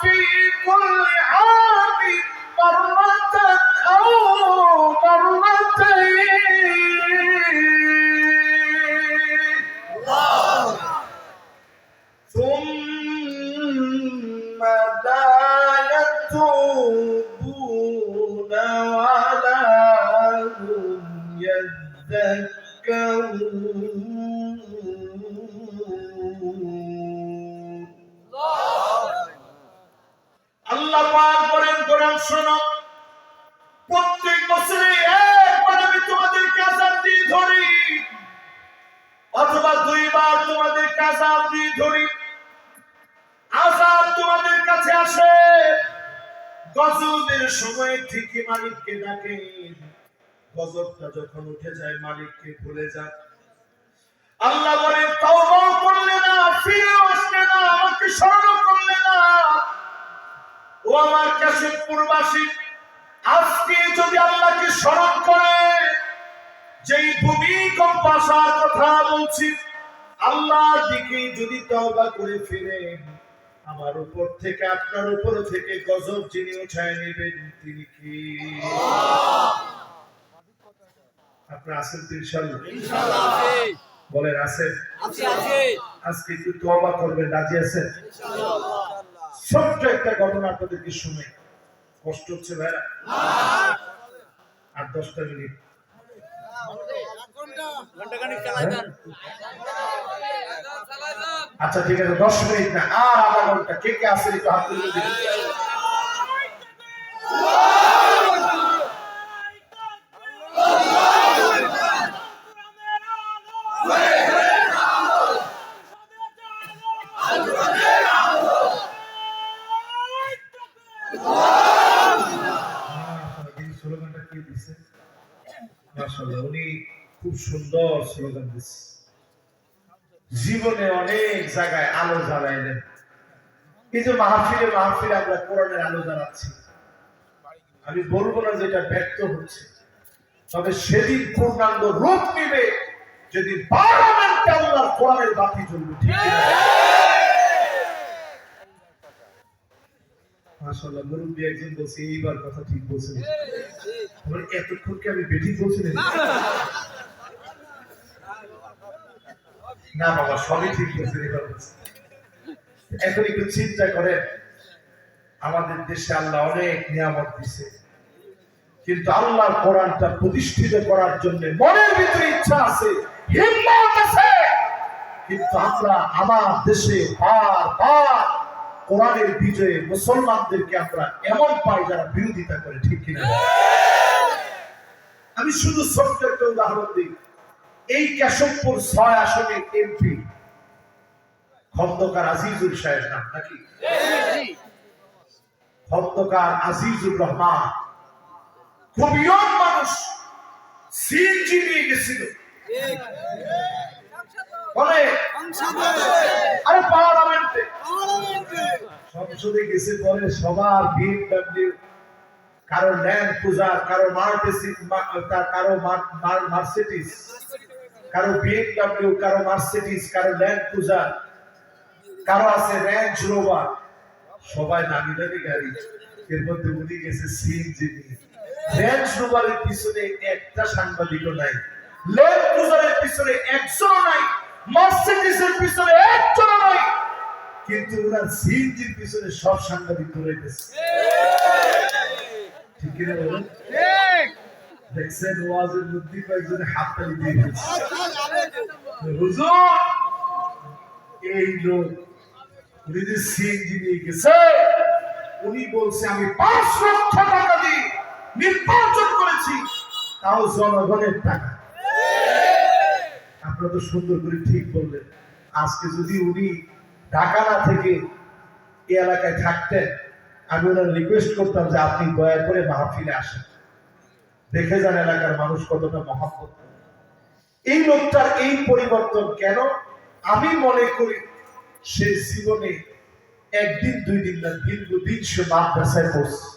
filho. আমার কাছে পূর্বাসী আজকে যদি আল্লাহকে স্মরণ করে যেই ভূমিকম্প আসার কথা বলছি আল্লাহর দিকে যদি তওবা করে ফিরেন আমার উপর থেকে আপনার উপর থেকে গজব যিনি উঠায় নেবেন তিনি কি? আপনার আছেন তো ইনশাল্লাহ বলেন আছেন? আজকে একটু তওবা করবেন রাজি আছেন? ছোট্ট একটা ঘটনা আপনাদেরকে শুনে কষ্ট হচ্ছে ভাইরা আট দশটা মিনিট। আচ্ছা ঠিক আছে, দশ মিনিট না, আর আধা ঘণ্টা। কে কে আছে, একটু হাত তুলে দিন স্লোগানটা কে দিছে মাশাআল্লাহ উনি খুব সুন্দর স্লোগান দিচ্ছে জীবনে অনেক জায়গায় আলো জ্বালাইলেন এই যে মাহফিলে মাহফিলে আমরা কোরআনের আলো জ্বালাচ্ছি। আমি বলব না যে এটা ব্যর্থ হচ্ছে। তবে সেদিন পূর্ণাঙ্গ রূপ নিবে যদি কোরআনের বাতি জ্বলবে মাশাআল্লাহ, মুরব্বী একজন বলছে, এইবার কথা ঠিক বলছেন এতক্ষণ কি আমি বেঠিক বলছিলেন না বাবা, সবই ঠিক বলছেন। এখন একটু চিন্তা করেন, আমাদের দেশে আল্লাহ অনেক নিয়ামত দিছে। কিন্তু আল্লাহর কোরআনটা প্রতিষ্ঠিত করার জন্য মনের ভিতরে ইচ্ছা আছে, হিম্মত আছে। কিন্তু আমরা আমার দেশে বার বার কোরআনের বিজয়ে মুসলমানদেরকে আমরা এমন পাই যারা বিরোধিতা করে, ঠিক কিনা? আমি শুধু ছোট্ট একটা উদাহরণ দিই। এই কেশবপুর ছয় আসনের এমপি। খন্দকার আজিজুল সাহেব নাম নাকি? খন্দকার আজিজুর রহমান। খুব ইয়ং মানুষ। সিএনজি নিয়ে গেছিল। বলে, আরে পার্লামেন্টে। সংসদে গেছে পরে সবার কারও ল্যান্ড ক্রুজার, কারও মার্সিডিস কারও কারও বিএমডব্লিউ কারও মার্সিডিস কারও ল্যান্ড ক্রুজার কারও আছে রেঞ্জ রোভার সবাই নামি দামি গাড়ি। এর মধ্যে উনি গেছে সিএনজি নিয়ে। রোভারের পিছনে একটা সাংবাদিকও নাই। ল্যান্ড ক্রুজারের পিছনে একজন নাই। মার্সিডিসের পিছনে একজন নাই। কিন্তু ওনার সিএনজির পিছনে সব সাংবাদিক ধরে গেছে। ঠিক কিনা বলুন? দেখছেন ওয়াজের মধ্যে কয়েকজনে হাততালি দিয়ে হুজুর, এই লোক, উনি যে সিএনজি নিয়ে গেছে, উনি বলছে, আমি পাঁচ লক্ষ টাকা দিয়ে নির্বাচন করেছি, তাও জনগণের টাকা। আপনারা তো সুন্দর করে ঠিক বললেন। আজকে যদি উনি ঢাকা না থেকে এই এলাকায় থাকতেন, আমি ওনার রিকোয়েস্ট করতাম যে আপনি দয়া করে মাহফিলে আসেন। দেখে যান এলাকার মানুষ কতটা মহাব্বত। এই লোকটার এই পরিবর্তন কেন? আমি মনে করি সে জীবনে একদিন, দুই দিন না দীর্ঘদিন সে মাদ্রাসায় পড়ছে।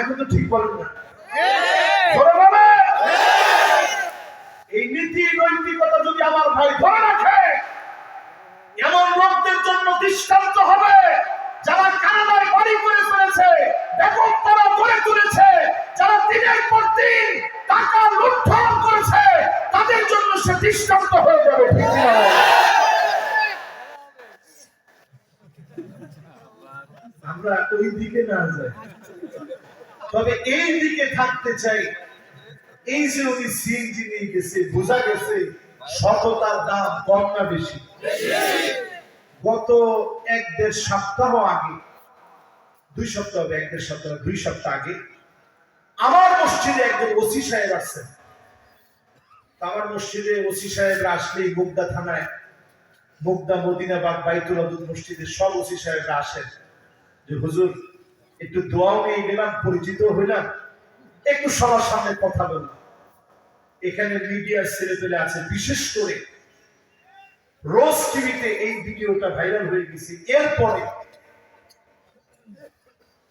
এখন তো ঠিক বলেন না। এই নীতি নৈতিকতা যদি আমার ভাই ধরে রাখে, এমন লোকদের জন্য দৃষ্টান্ত হবে। যারা কানাডার বাড়ি করে চলেছে, বেগম তারা গড়ে তুলেছে, যারা দিনের পর দিন টাকা লুণ্ঠন করেছে, তাদের জন্য সে দৃষ্টান্ত হয়ে যাবে আমরা ওই দিকে না যাই। তবে এই দিকে থাকতে চাই। এই যে উনি সিএনজি নিয়ে গেছে, বোঝা গেছে, সততার দাম কম না বেশি। গত এক দেড় সপ্তাহ আগে, দুই সপ্তাহ এক দেড় সপ্তাহ, দুই সপ্তাহ আগে, আমার মসজিদে একজন ওসি সাহেব আসছেন আমার মসজিদে ওসি সাহেবরা আসলেই মুগদা থানায়, মুগদা মদিনাবাদ বাইতুল আদুল মসজিদে সব ওসি সাহেবরা আসেন। যে, হুজুর, একটু দোয়াও নিয়ে গেলাম, পরিচিত হইলাম, একটু সবার সামনে কথা বললাম এখানে মিডিয়ার ছেলে পেলে আছে, বিশেষ করে রোজ টিভিতে এই ভিডিওটা ভাইরাল হয়ে গেছে। এরপরে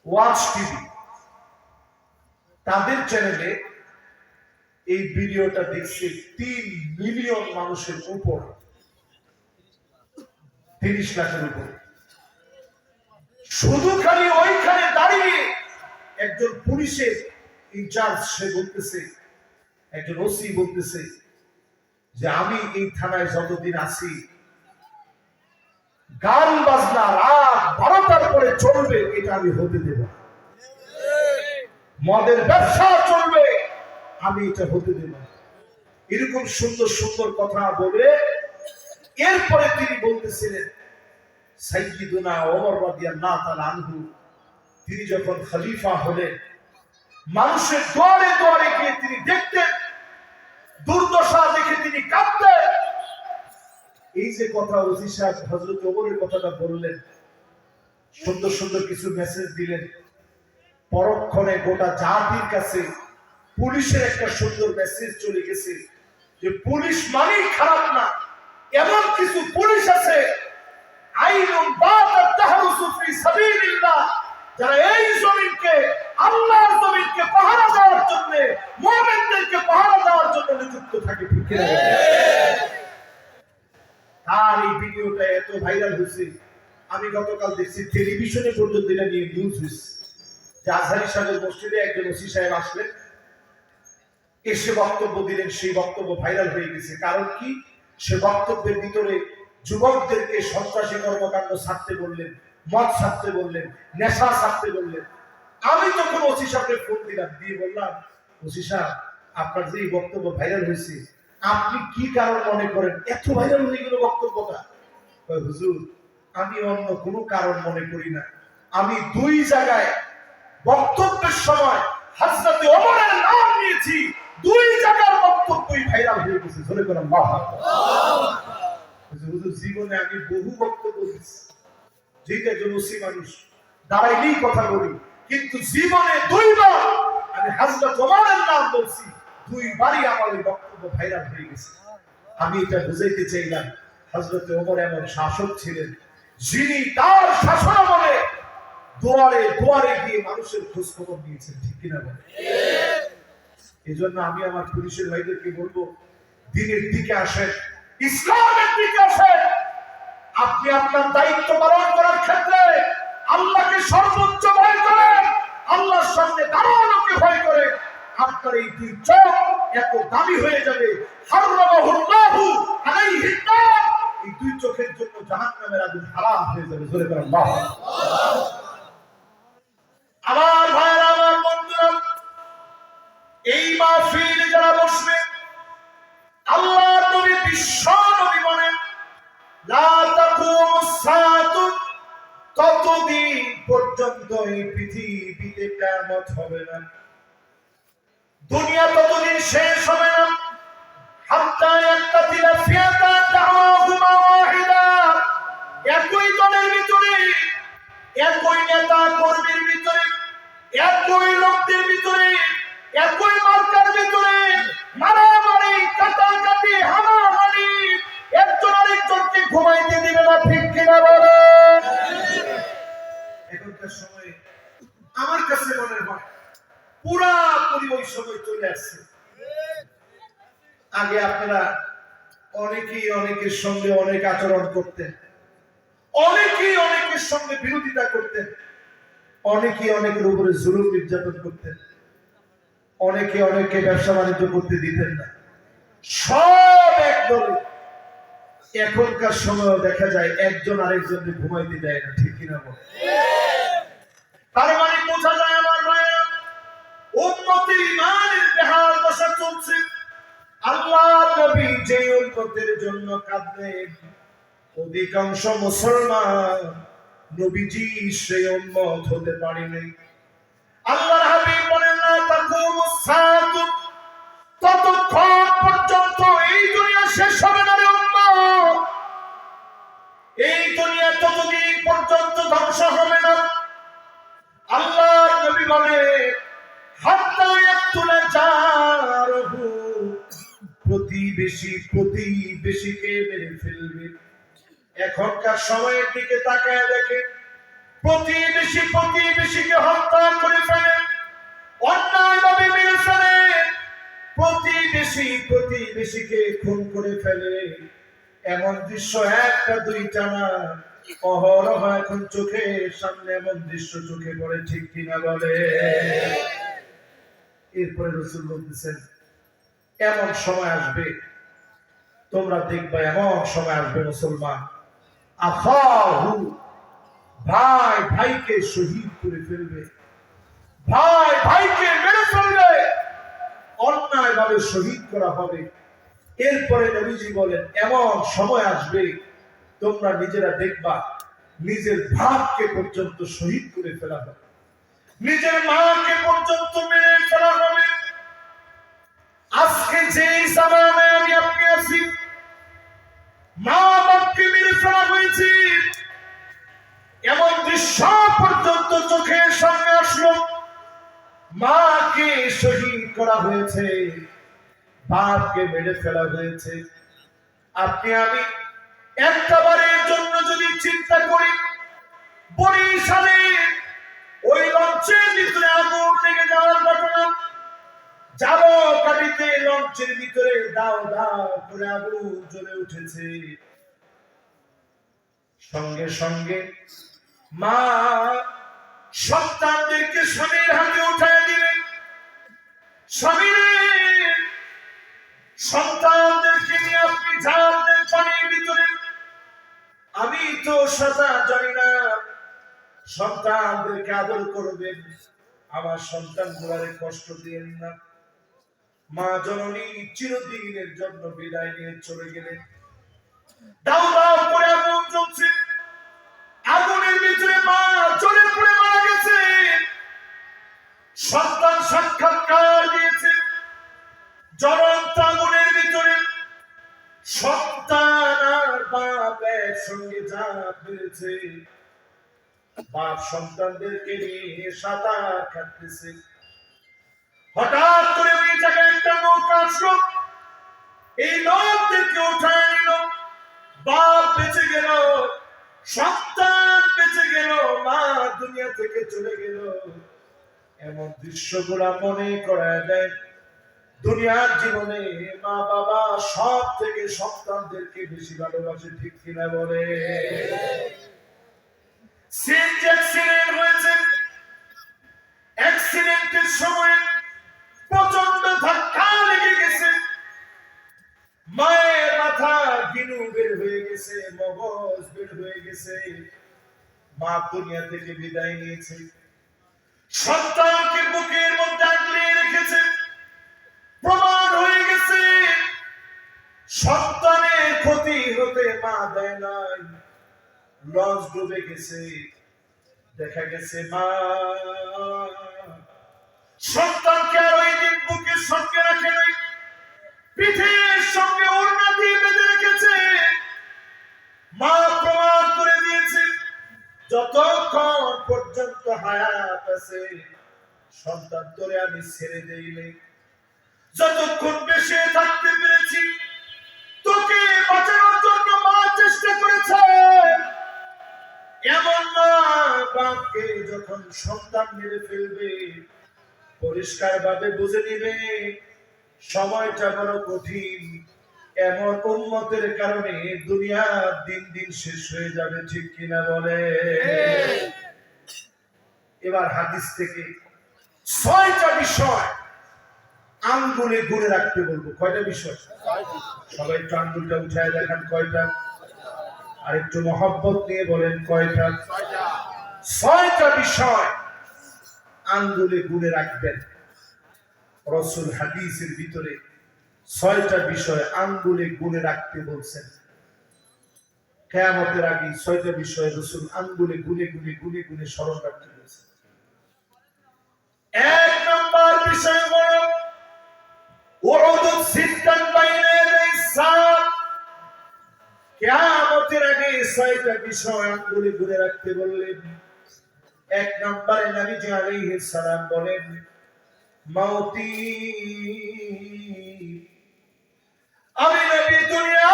ওয়াচ টিভি তাদের চ্যানেলে এই ভিডিওটা দেখছে তিন মিলিয়ন মানুষের উপর। তিরিশ লাখের উপর। শুধু খালি ওইখানে দাঁড়িয়ে একজন পুলিশের ইনচার্জ সে বলতেছে, একজন ওসি বলতেছে যে আমি এই থানায় যতদিন আছি, গান বাজনা রাত বারোটার পরে চলবে, এটা আমি হতে দেব মদের ব্যবসা চলবে, আমি এটা হতে দেব এরকম সুন্দর সুন্দর কথা বলে, এরপরে তিনি বলতেছিলেন, সাইয়্যিদুনা ওমর রাদিয়াল্লাহু তাআলা আনহু, তিনি যখন খলিফা হলেন, মানুষের দুয়ারে দুয়ারে গিয়ে তিনি দেখতেন দুর্দশা দেখে তিনি কাঁদতেন। এই যে কথা ওসি সাহেব হজরত ওমরের কথাটা বললেন, সুন্দর সুন্দর কিছু মেসেজ দিলেন। পরক্ষণে গোটা জাতির কাছে পুলিশের একটা সুন্দর মেসেজ চলে গেছে যে, পুলিশ মানেই খারাপ না। এমন কিছু পুলিশ আছে, আইনুন বাতাত তাহরুসু ফি সাবিলিল্লাহ, যারা এই জমিনকে আল্লাহর জমিনকে পাহারা দেওয়ার জন্য, মুমিনদেরকে পাহারা দেওয়ার জন্য নিযুক্ত থাকে, ঠিক তার এই ভিডিওটা এত ভাইরাল হয়েছে। আমি গতকাল দেখছি টেলিভিশনে পর্যন্ত এটা নিয়ে নিউজ হয়েছে। যে আজহারি সাহেবের মসজিদে একজন ওসি সাহেব আসলেন। এসে বক্তব্য দিলেন, সেই বক্তব্য ভাইরাল হয়ে গেছে। কারণ কি? সে বক্তব্যের ভিতরে যুবকদেরকে সন্ত্রাসী কর্মকাণ্ড ছাড়তে বললেন, মদ ছাড়তে বললেন, নেশা ছাড়তে বললেন। আমি তখন ওসি সাহেবকে ফোন দিলাম, দিয়ে বললাম, ওসি সাহেব, আপনার যে বক্তব্য ভাইরাল হয়েছে, আপনি কি কারণ মনে করেন? এত ভাইরাল হয়ে গেল বক্তব্যটা? হুজুর, আমি অন্য কোনো কারণ মনে করি না। আমি দুই জায়গায় বক্তব্যের সময় হাজরতে ওমরের নাম নিয়েছি, দুই জায়গার বক্তব্যই ভাইরাল হয়ে গেছে। ধরে জীবনে আমি বহু বক্তব্য দিচ্ছি যেটা মানুষ, দাঁড়াইলেই কথা বলি। কিন্তু জীবনে দুইবার, আমি হাজরত ওমরের নাম বলছি, দুইবারই আমার বক্তব্য ভাইরাল হয়ে গেছে। আমি এটা বুঝাইতে চাইলাম হজরত ওমর এমন শাসক ছিলেন, যিনি তার শাসন আমলে দুয়ারে দুয়ারে গিয়ে মানুষের খোঁজ খবর নিয়েছেন, ঠিক কিনা বলে? এই জন্য আমি আমার পুলিশের ভাইদেরকে বলব, দিনের দিকে আসেন, ইসলামের দিকে আসেন। আপনি আপনার দায়িত্ব পালন করার ক্ষেত্রে আল্লাহকে সর্বোচ্চ ভয় করেন আল্লাহর সামনে দাঁড়ানোকে ভয় করেন আপনার এই দুই চোখ এত দামি হয়ে যাবে। এই দুই চোখের জন্য হয়ে যাবে করে আল্লাহ আমার আমার বন্ধুরা, এই যারা বসবে, আল্লাহর নবী বিশ্ব নবী বলেন, লা ততদিন পর্যন্ত এই পৃথিবীতে কেমন হবে না? দুনিয়া ততদিন শেষ হবে চলে আগে আপনারা অনেকেই অনেকের সঙ্গে অনেক আচরণ করতেন। অনেকেই অনেকের সঙ্গে বিরোধিতা করতেন। অনেকেই অনেকের উপরে জুলুম নির্যাতন করতেন। অনেকে অনেকে ব্যবসা বাণিজ্য করতে দিতেন না। সব এক দলে এখনকার সময় দেখা যায় একজন আরেকজনকে ঘুমাইতে দেয় না, ঠিক কিনা বল? চলছে। আল্লাহ নবী যে উন্নতির জন্য কাঁদলেন, অধিকাংশ মুসলমান নবীজি সেই উন্মত হতে পারেনি আল্লাহর হাবিব বলেন না তাকুম ততক্ষণ পর্যন্ত এই দুনিয়া শেষ হবে না রে এই দুনিয়া ততদিন পর্যন্ত ধ্বংস হবে না। আল্লাহ নবী বলে প্রতিবেশী প্রতিবেশীকে মেরে ফেলবে? এখনকার সময়ের দিকে তাকায় দেখে প্রতিবেশী, প্রতিবেশীকে হত্যা করে ফেলে মেরে ফেলে। প্রতিবেশী, প্রতিবেশীকে খুন করে ফেলে। এমন দৃশ্য একটা অহরহ এখন চোখের সামনে এমন দৃশ্য চোখে পড়ে, ঠিক কিনা বলে? এরপরে রসুল বলতেছেন এমন সময় আসবে, তোমরা দেখবা এমন সময় আসবে মুসলমান। আখাহু ভাই ভাইকে শহীদ করে ফেলবে। ভাই ভাইকে মেরে ফেলবে। অন্যায় ভাবে শহীদ করা হবে। এরপরে নবীজি বলেন, এমন সময় আসবে, তোমরা নিজেরা দেখবা, নিজের ভাবকে পর্যন্ত শহীদ করে ফেলা হবে। নিজের মাকে পর্যন্ত মেরে ফেলা হবে। আজকে যে জামানায় আমি আপনি আছি মা বাপকে মেরে ফেলা হয়েছে। এমন দৃশ্য পর্যন্ত চোখের সামনে আসলো। মাকে শহীদ করা হয়েছে, বাপকে মেরে ফেলা হয়েছে। আপনি, আমি একটা বারের জন্য যদি চিন্তা করি, বরিশালে ওই লঞ্চের ভিতরে আগুন লেগে যাওয়ার ঘটনা যাব কাটিতে লঞ্চের ভিতরে, দাও দাও, করে আগুন জ্বলে উঠেছে। সঙ্গে সঙ্গে মা সন্তানদেরকে স্বামীর হাতে উঠায় দিলেন। স্বামীর সন্তানদেরকে নিয়ে আপনি ঝাড় দেন পানির ভিতরে। আমি তো সাঁতার জানি না সন্তানদেরকে আদর করবেন। আমার সন্তান গুলারে কষ্ট দিয়েন না। মা জননী চিরদিনের জন্য বিদায় নিয়ে চলে গেলেন। দাও দাও করে আগুন জ্বলছে। আগুনের ভিতরে মা চলে পড়ে মারা গেছে। সন্তান সাক্ষাৎকার দিয়েছে। জ্বলন্ত আগুনের ভিতরে সন্তান আর বাপ একসঙ্গে যা পেরেছে বাপ সন্তানদেরকে নিয়ে সাঁতার কাটতেছে। হঠাৎ করে ওই জায়গায় একটা নৌকা আসলো। এই লোকদেরকে উঠায় নিল। বাপ বেঁচে গেল, সন্তান বেঁচে গেল, মা দুনিয়া থেকে চলে গেল। এমন দৃশ্যগুলা মনে করায় দেয়। দুনিয়ার জীবনে মা বাবা সব থেকে সন্তানদেরকে বেশি ভালোবাসে, ঠিক কিনা বলে? সিএনজি অ্যাক্সিডেন্ট হয়েছে। অ্যাক্সিডেন্টের সময় প্রচণ্ড ধাক্কা লেগে গেছে। মায়ের মাথা গিনু বের হয়ে গেছে, মগজ বের হয়ে গেছে। মা দুনিয়া থেকে বিদায় নিয়েছে। সন্তানকে বুকের মধ্যে আগলে রেখেছে। প্রমাণ হয়ে গেছে, সন্তানের ক্ষতি হতে মা দেয় নাই। লঞ্চ ডুবে গেছে, দেখা গেছে মা। সন্তানকে আর ওই দিন বুকের সঙ্গে রাখে নাই? পিঠের সঙ্গে ওড়না দিয়ে বেঁধে রেখেছে। মা প্রমাণ করে দিয়েছে, যতক্ষণ পর্যন্ত হায়াত আছে, সন্তান তোরে আমি ছেড়ে দেইলে যতক্ষণ বেশি থাকতে পেরেছি, তোকে বাঁচানোর জন্য মা চেষ্টা করেছে। এমন মা বাপকে যখন সন্তান মেরে ফেলবে পরিষ্কার ভাবে বুঝে নিবে, সময়টা বড় কঠিন। এমন উন্মতের কারণে দুনিয়া দিন দিন শেষ হয়ে যাবে, ঠিক কিনা বলে? এবার হাদিস থেকে ছয়টা বিষয় আঙ্গুলে গুনে রাখতে বলব। কয়টা বিষয়? সবাই একটু আঙ্গুলটা উঠায় দেখান, কয়টা? আর একটু মহব্বত নিয়ে বলেন, কয়টা? ছয়টা বিষয় আঙ্গুলে গুনে রাখবেন। রসুল হাদিসের ভিতরে ছয়টা বিষয় আঙ্গুলে গুনে রাখতে বলছেন। কেয়ামতের আগে ছয়টা বিষয় রসুল আঙ্গুলে গুনে গুনে গুনে গুনে স্মরণ রাখতে বলছেন। এক নম্বর বিষয় বাইরে কেয়ামতের আগে ছয়টা বিষয় আঙ্গুলে গুনে রাখতে বললেন। এক নম্বরে নবীজি আলাইহিস সালাম বলেন, মাউতি, আমি নবী দুনিয়া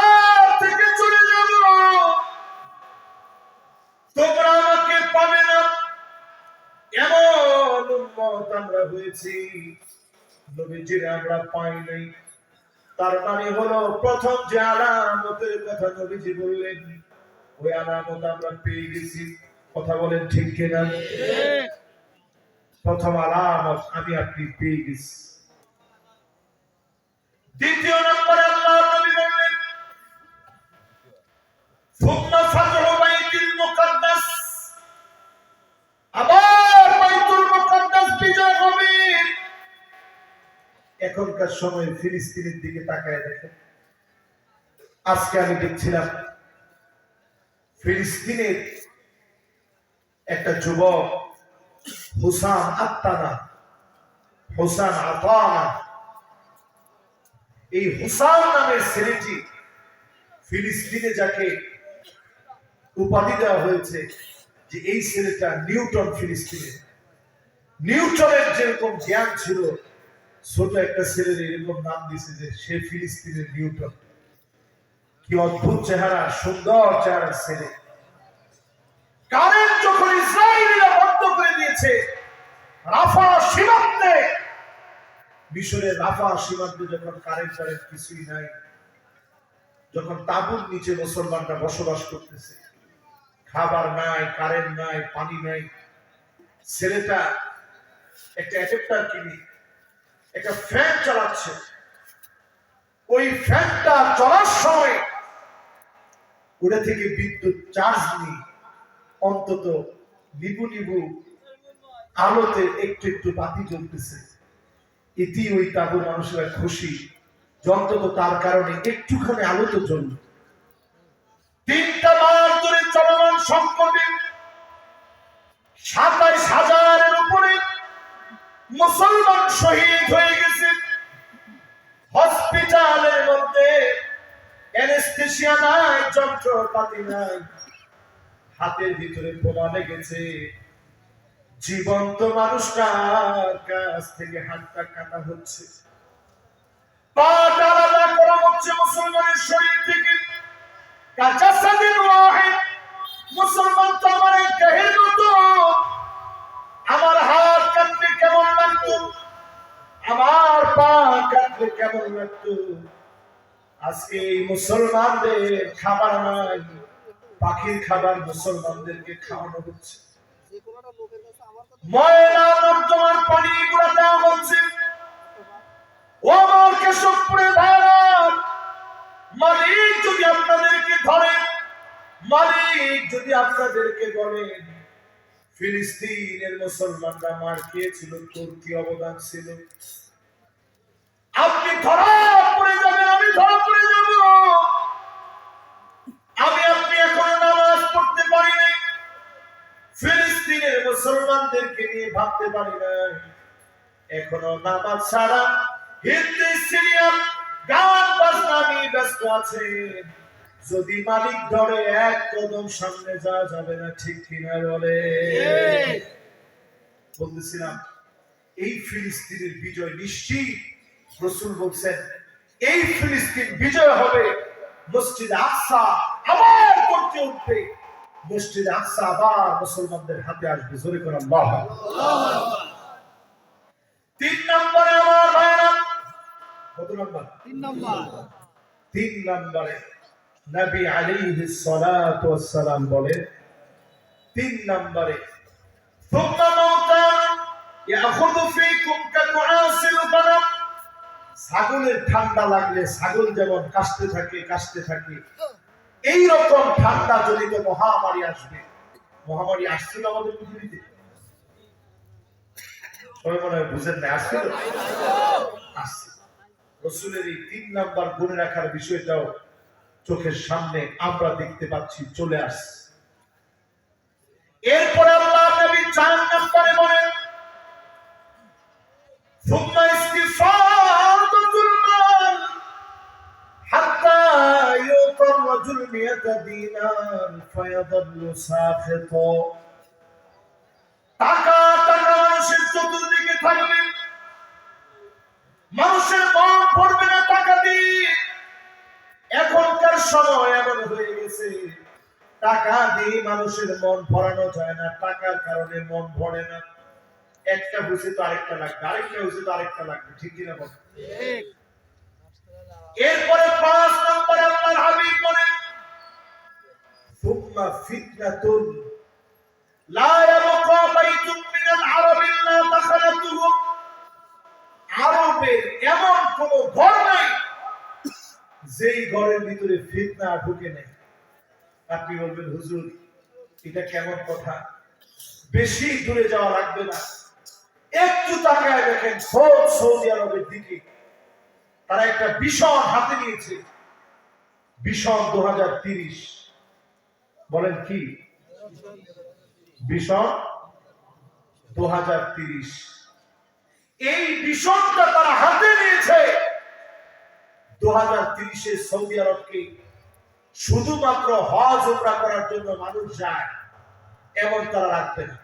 থেকে চলে যাব। তোমরা আমাকে পাবে না। এমন উম্মত আমরা হয়েছি, নবীজির আমরা পাই নাই। তার মানে হলো, প্রথম যে আলামতের কথা নবীজি বললেন, ওই আলামত আমরা পেয়ে গেছি। কথা বলেন ঠিক কিনা? প্রথম আলামত আমি আপনি পেয়ে গেছি। দ্বিতীয় নম্বরে আল্লাহ নবী বললেন, সুম্মা বাইতুল মুকাদ্দাস। আবার বাইতুল মুকাদ্দাস বিজয় হবে। এখনকার সময় ফিলিস্তিনের দিকে তাকায় দেখেন। আজকে আমি দেখছিলাম, ফিলিস্তিনের একটা যুবক, হুসান আত্মানা, হুসান আতানা। এই হুসান নামের ছেলেটি ফিলিস্তিনে যাকে উপাধি দেওয়া হয়েছে যে এই ছেলেটা নিউটন ফিলিস্তিনে। নিউটনের যেরকম জ্ঞান ছিল, ছোট একটা ছেলের এরকম নাম দিয়েছে যে সে ফিলিস্তিনের নিউটন। কি অদ্ভুত চেহারা, সুন্দর চেহারা ছেলে। কারেন্ট যখন ইসরায়েলিরা বন্ধ করে দিয়েছে, রাফা সীমান্তে, মিশরের রাফা সীমান্তে যখন কারেন্ট কারেন্ট কিছুই নাই, যখন তাবুর নিচে মুসলমানরা বসবাস করতেছে, খাবার নাই কারেন্ট নাই, পানি নাই, ছেলেটা একটা অ্যাডাপ্টার কিনি, একটা ফ্যান চালাচ্ছে। ওই ফ্যানটা চলার সময় ওটা থেকে বিদ্যুৎ চার্জ নিয়ে অন্তত নিবু নিবু আলোতে একটু একটু বাতি জ্বলতেছে। এটি ওই তাবুর মানুষেরা খুশি। অন্তত তার কারণে একটুখানি আলো তো জ্বলল। তিনটা মাস ধরে চলমান সাতাইশ হাজারের উপরে মুসলমান শহীদ হয়ে গেছে। হসপিটালের মধ্যে অ্যানেস্থেসিয়া নাই, যন্ত্রপাতি নাই। হাতের ভিতরে বোমা লেগেছে। জীবন্ত মানুষটার কাছ থেকে হাতটা কাটা হচ্ছে। করা হচ্ছে মুসলমানের শরীর থেকে। মুসলমান তো আমার মতো। আমার হাত কাটলে কেমন লাগতো? আমার পা কাটলে কেমন লাগতো? আজকে এই মুসলমানদের খাবার নাই। পাখির খাবার মুসলমানদেরকে খাওয়ানো হচ্ছে। ময়লা নর্দমার পানি গুলা দেওয়া হচ্ছে। ও আমার কেশবপুরের ভাইরা মালিক যদি আপনাদেরকে ধরে মালিক যদি আপনাদেরকে বলেন ফিলিস্তিনের মুসলমানরা মার খেয়েছিল তোর কি অবদান ছিল? আপনি ধরা পড়ে যাবেন আমি ধরা পড়ে যাব। আমি আপনি এখনও নামাজ পড়তে পারি নাই। ফিলিস্তিনের মুসলমানদেরকে নিয়ে ভাবতে পারি নাই। এখনও নামাজ ছাড়া হিন্দি সিরিয়াল গান বাজনা নিয়ে ব্যস্ত আছে। যদি মালিক ধরে এক কদম সামনে যাওয়া যাবে না ঠিক কিনা বলে? বলতেছিলাম এই ফিলিস্তিনের বিজয় নিশ্চিত? রসুল বলছেন এই ফিলিস্তিন বিজয় হবে মসজিদ আকসা আবার করতে উঠবে মসজিদ আকসা আবার মুসলমানদের হাতে আসবে জোরে করে আল্লাহ তিন নম্বরে আমার ভাইরা কত নম্বর তিন নম্বর তিন নম্বরে নবী আলাইহি সালাতু ওয়াসসালাম বলেন তিন নম্বরে ثم موتى يأخذ فيكم كنعاس الغنم ছাগলের ঠান্ডা লাগলে ছাগল যেমন কাশতে থাকে কাশতে থাকে এই রকম ঠান্ডা জনিত মহামারী আসবে, মহামারী আসছিল আমাদের পৃথিবীতে? তিন রাখার বিষয়টাও চোখের সামনে আমরা দেখতে পাচ্ছি, চলে আসছে। এরপরে আল্লাহ নবী চার مئة دينار فيظل ساخطا টাকা টাকা মানুষের চতুর্দিকে থাকবে মানুষের মন পড়বে না টাকা দিয়ে এখনকার সময় এমন হয়ে গেছে টাকা দিয়ে মানুষের মন ভরানো যায় না টাকার কারণে মন ভরে না একটা বুঝে তো আরেকটা লাগবে আরেকটা বুঝে তো আরেকটা লাগবে ঠিক কিনা বল এরপরে পাঁচ নম্বরে আল্লাহর হাবিব বলেন ফিতনাতুন। লা ইয়াবকা বাইতুম মিনাল আরব ইল্লা দাখালাতুহু। আরবের এমন কোন ঘর নাই যেই ঘরের ভিতরে ফিতনা ঢুকে নেই। আপনি বলবেন, হুজুর, এটা কেমন কথা? বেশি দূরে যাওয়া লাগবে না। একটু তাকায় দেখেন খোঁজ সৌদি আরবের দিকে। তারা একটা ভীষণ হাতে নিয়েছে। ভীষণ দু বলেন কি? ভীষণ দু এই ভীষণটা তারা হাতে নিয়েছে। দু হাজার তিরিশে সৌদি আরবকে শুধুমাত্র হজ উমরা করার জন্য মানুষ যায়, এমন তারা রাখবে না।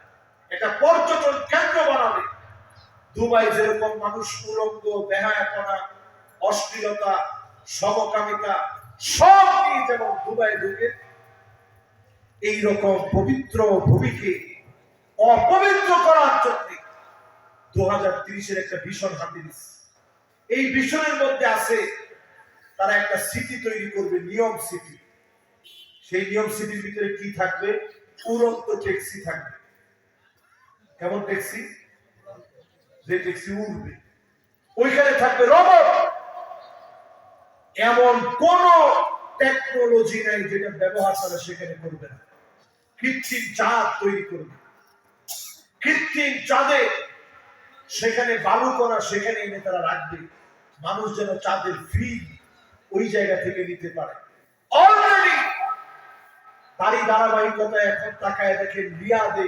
এটা পর্যটন কেন্দ্র বানাবে। দুবাই যেরকম মানুষ উলঙ্গ, বেহায়াপনা, অশ্লীলতা, সমকামিতা, সব নিয়ে যেমন দুবাই ঢুকে এইরকম পবিত্র ভূমিকে অপবিত্র করার জন্য দু হাজার তিরিশের একটা ভীষণ হাতে দিচ্ছে এই ভীষণের মধ্যে আছে, তারা একটা সিটি তৈরি করবে, নিয়ম সিটি সেই নিয়ম সিটির ভিতরে কি থাকবে? উড়ন্ত ট্যাক্সি থাকবে। কেমন ট্যাক্সি? যে ট্যাক্সি উড়বে। ওইখানে থাকবে রবট। এমন কোন টেকনোলজি নাই যেটা ব্যবহার তারা সেখানে করবে না। কৃত্রিম চাঁদ তৈরি করবে। কৃত্রিম চাঁদে সেখানে বালু করা সেখানে এনে তারা রাখবে। মানুষ যেন চাঁদের ফিল ওই জায়গা থেকে নিতে পারে। অলরেডি তারই ধারাবাহিকতা এখন তাকায় দেখেন রিয়াদে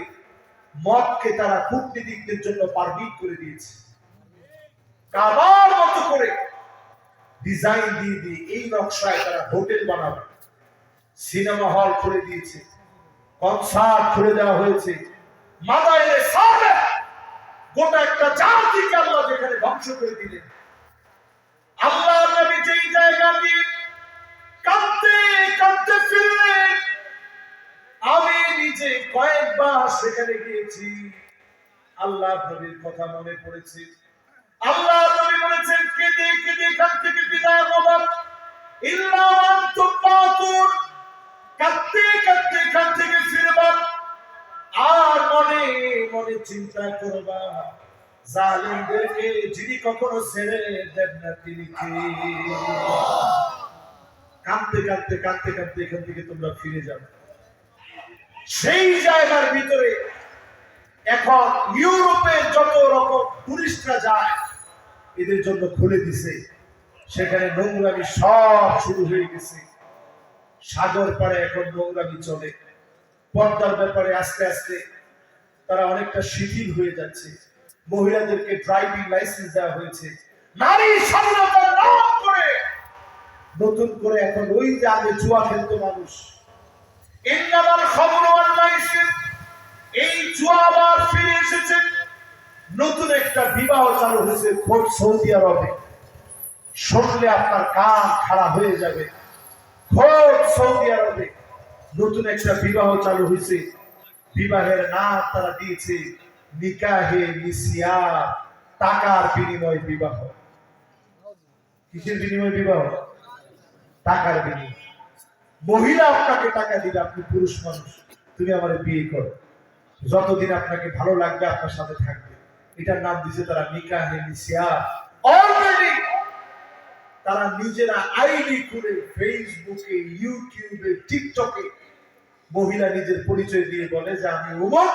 মদকে তারা কূটনীতিকদের জন্য পারমিট করে দিয়েছে। কাবার মতো করে ডিজাইন দিয়ে দিয়ে এই নকশায় তারা হোটেল বানাবে। সিনেমা হল খুলে দিয়েছে, কনসার্ট খুলে দেওয়া হয়েছে। গোটা একটা আল্লাহ যেখানে ধ্বংস করে দিলেন। আল্লাহ নবী যেই জায়গা দিয়ে কাঁদতে কাঁদতে ফিরলেন, আমি নিজে কয়েকবার সেখানে গিয়েছি। আল্লাহ নবীর কথা মনে পড়েছে। আল্লাহ থেকে বিদায় হবার ইল্লা আনতুম কাঁদতে কাঁদতে থেকে ফিরবার আর মনে মনে চিন্তা করবা, জালিমদেরকে যিনি কখনো ছেড়ে দেন না তিনি কাঁদতে কাঁদতে কাঁদতে কাঁদতে এখান থেকে তোমরা ফিরে যাবে সেই জায়গার ভিতরে এখন ইউরোপের যত রকম টুরিস্টরা যায় এদের জন্য খুলে দিছে। সেখানে নোংরামি সব শুরু হয়ে গেছে। সাগর পাড়ে এখন নোংরামি চলে। পর্দার ব্যাপারে আস্তে আস্তে তারা অনেকটা শিথিল হয়ে যাচ্ছে। মহিলাদেরকে ড্রাইভিং লাইসেন্স দেওয়া হয়েছে। নারী স্বাধীনতার নাম করে। নতুন করে এখন ওই যে আগে জুয়া খেলতো মানুষ। ইন্নামাল খামরু ওয়াল এই জুয়া আবার ফিরে এসেছে। নতুন একটা বিবাহ চালু হয়েছে খোদ সৌদি আরবে। শুনলে আপনার কান খারাপ হয়ে যাবে। খোদ সৌদি আরবে নতুন একটা বিবাহ চালু হয়েছে। বিবাহের নাম তারা দিয়েছে, নিকাহে মিসিয়া, টাকার বিনিময় বিবাহ। কিসের বিনিময় বিবাহ? টাকার বিনিময়। মহিলা আপনাকে টাকা দিবে, আপনি পুরুষ মানুষ। তুমি আমার বিয়ে করো। যতদিন আপনাকে ভালো লাগবে, আপনার সাথে থাকবে। এটার নাম দিছে তারা নিকাহে মিসিয়া। অলরেডি তারা নিজেরা আইডি খুলে ফেসবুকে ইউটিউবে টিকটকে মহিলা নিজের পরিচয় দিয়ে বলে যে, আমি উমক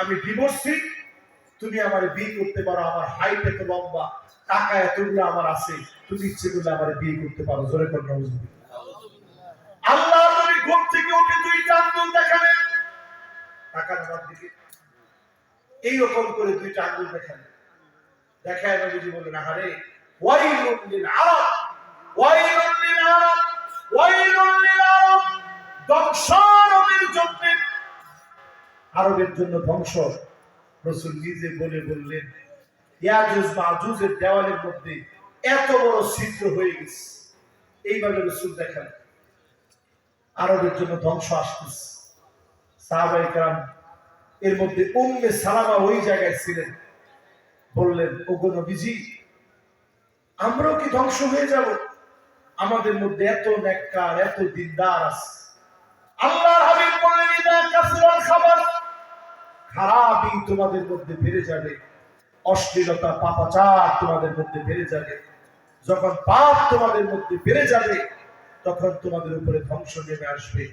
আমি ডিভোর্সি তুমি আমার বিয়ে করতে পারো, আমার হাইট এত লম্বা টাকা এতগুলো আমার আছে, তুমি ইচ্ছে করলে আমার বিয়ে করতে পারো। জোরে কর আল্লাহ নবী ঘুম থেকে উঠে দুইটা আঙ্গুল দেখালেন টাকা আমার দিকে এইরকম করে দুইটা আঙ্গুল দেখালেন দেখায় নবীজি আহারে আরব আরব আরব ধ্বংস আরবের জন্য আরবের জন্য ধ্বংস। রসুল নিজে বলে বললেন ইয়াজুজ মাজুজের দেওয়ালের মধ্যে এত বড় ছিদ্র হয়ে গেছে। এইভাবে রসুল দেখান। আরবের জন্য ধ্বংস আসতেছে। এর মধ্যে উম্মে সালামা ওই জায়গায় ছিলেন। বললেন, ওগো নবীজি, আমরাও কি ধ্বংস হয়ে যাব? আমাদের মধ্যে এত নেককার এত দিনদার আছে। আল্লাহ হাবিব বললেন, ইদা কাসরাল খাবার খারাপই তোমাদের মধ্যে বেড়ে যাবে। অশ্লীলতা, পাপাচার তোমাদের মধ্যে বেড়ে যাবে। যখন পাপ তোমাদের মধ্যে বেড়ে যাবে, তখন তোমাদের উপরে ধ্বংস নেমে আসবে।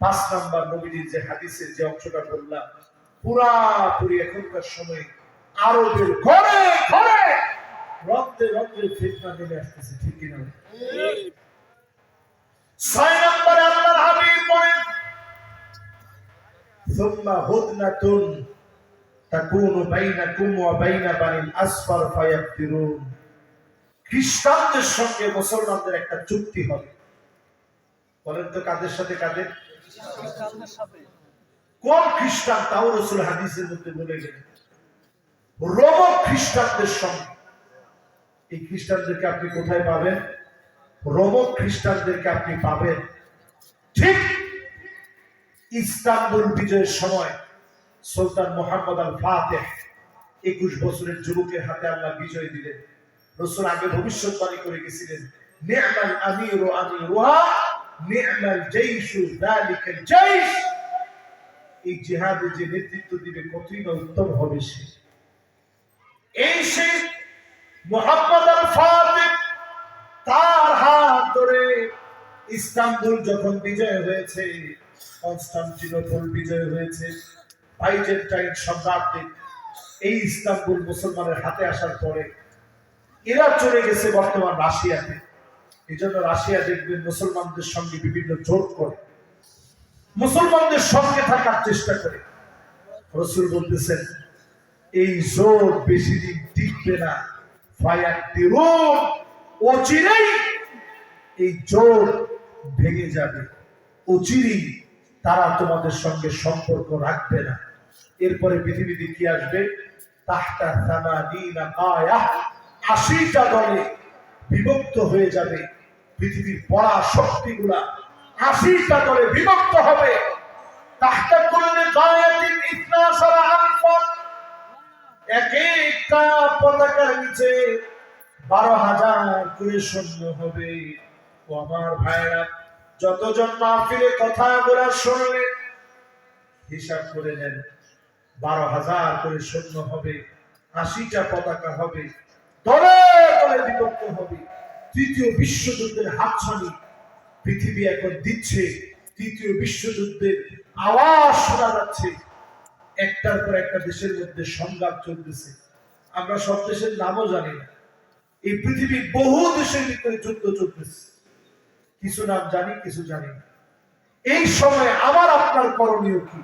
পাঁচ নম্বর নবীজির যে হাদিসের যে অংশটা বললাম পুরাপুরি এখনকার সময়ে আরবের ঘরে ঘরে রক্তে রক্তে ফিতনা নেমে আসতেছে, ঠিক কিনা? ছয় নম্বরে আল্লাহর হাবিব বলেন, সুম্মা হুদনাতুন তাকুনু বাইনাকুম ওয়া বাইনা আসফার ফায়াকতিরুন খ্রিস্টানদের সঙ্গে মুসলমানদের একটা চুক্তি হবে। বলেন তো কাদের সাথে কাদের? কোন খ্রিস্টান তাও রসুল হাদিসের মধ্যে বলে খ্রিস্টানদের সঙ্গে। এই খ্রিস্টানদেরকে আপনি কোথায় পাবেন? খ্রিস্টানদেরকে আপনি পাবেন ঠিক বিজয়ের সময় সুলতান মোহাম্মদ আল একুশ বছরের যুবকের হাতে আল্লাহ বিজয় দিলেন। রসুল আগে ভবিষ্যৎবাণী করে গেছিলেন নি'মাল আমির ও জাইশ এই জিহাদে যে নেতৃত্ব দিবে, কতই না উত্তম হবে সে। এই সে মোহাম্মদ আল তার হাত ধরে যখন বিজয় হয়েছে, কনস্টান্টিনোপল বিজয় হয়েছে, বাইজেন্টাইন সম্রাটদের এই ইস্তাম্বুল মুসলমানের হাতে আসার পরে, এরা চলে গেছে বর্তমান রাশিয়াতে। এই জন্য রাশিয়া দেখবেন মুসলমানদের সঙ্গে বিভিন্ন জোট করে, মুসলমানদের সঙ্গে থাকার চেষ্টা করে। রসুল বলতেছেন, এই জোট বেশি দিন টিকবে না। এই জোট ভেঙে যাবে। অচিরেই তারা তোমাদের সঙ্গে সম্পর্ক রাখবে না। এরপরে পৃথিবীতে কি আসবে? তাহতা আশিটা দলে বিভক্ত হয়ে যাবে। পৃথিবীর পড়া শক্তিগুলা আশিটা দলে বিভক্ত হবে। নিচে বারো হাজার করে সৈন্য হবে। আমার যতজন হিসাব করে নেন, বারো হাজার করে সৈন্য হবে, আশিটা পতাকা হবে, দলে দলে বিভক্ত হবে। তৃতীয় বিশ্বযুদ্ধের হাতছানি পৃথিবী এখন দিচ্ছে, তৃতীয় বিশ্বযুদ্ধের আওয়াজ শোনা যাচ্ছে। একটার পর একটা দেশের মধ্যে সংঘাত চলতেছে। আমরা সব দেশের নামও জানি না। এই পৃথিবীর বহু দেশের ভিতরে যুদ্ধ চলতেছে। কিছু নাম জানি, কিছু জানি না। এই সময় আমার আপনার করণীয় কি?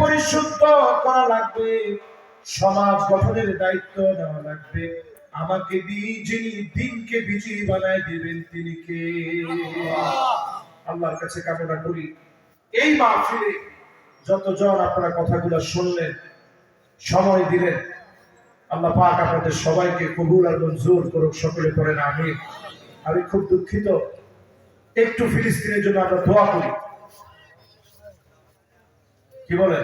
পরিশুদ্ধ করা লাগবে। সমাজ গঠনের দায়িত্ব নেওয়া লাগবে। আমাকে দিয়ে যিনি দিনকে বিজয়ী বানায় দিবেন তিনি কে? আল্লাহর কাছে কামনা করি। এই মাহফিলে যতজন আপনারা কথাগুলো শুনলেন, সময় দিলেন, আল্লাহ পাক আপনাদের সবাইকে কবুল আর মঞ্জুর করুক, সকলে করেন আমি আমি খুব দুঃখিত। একটু ফিলিস্তিনের জন্য আমরা দোয়া করি। কি বলেন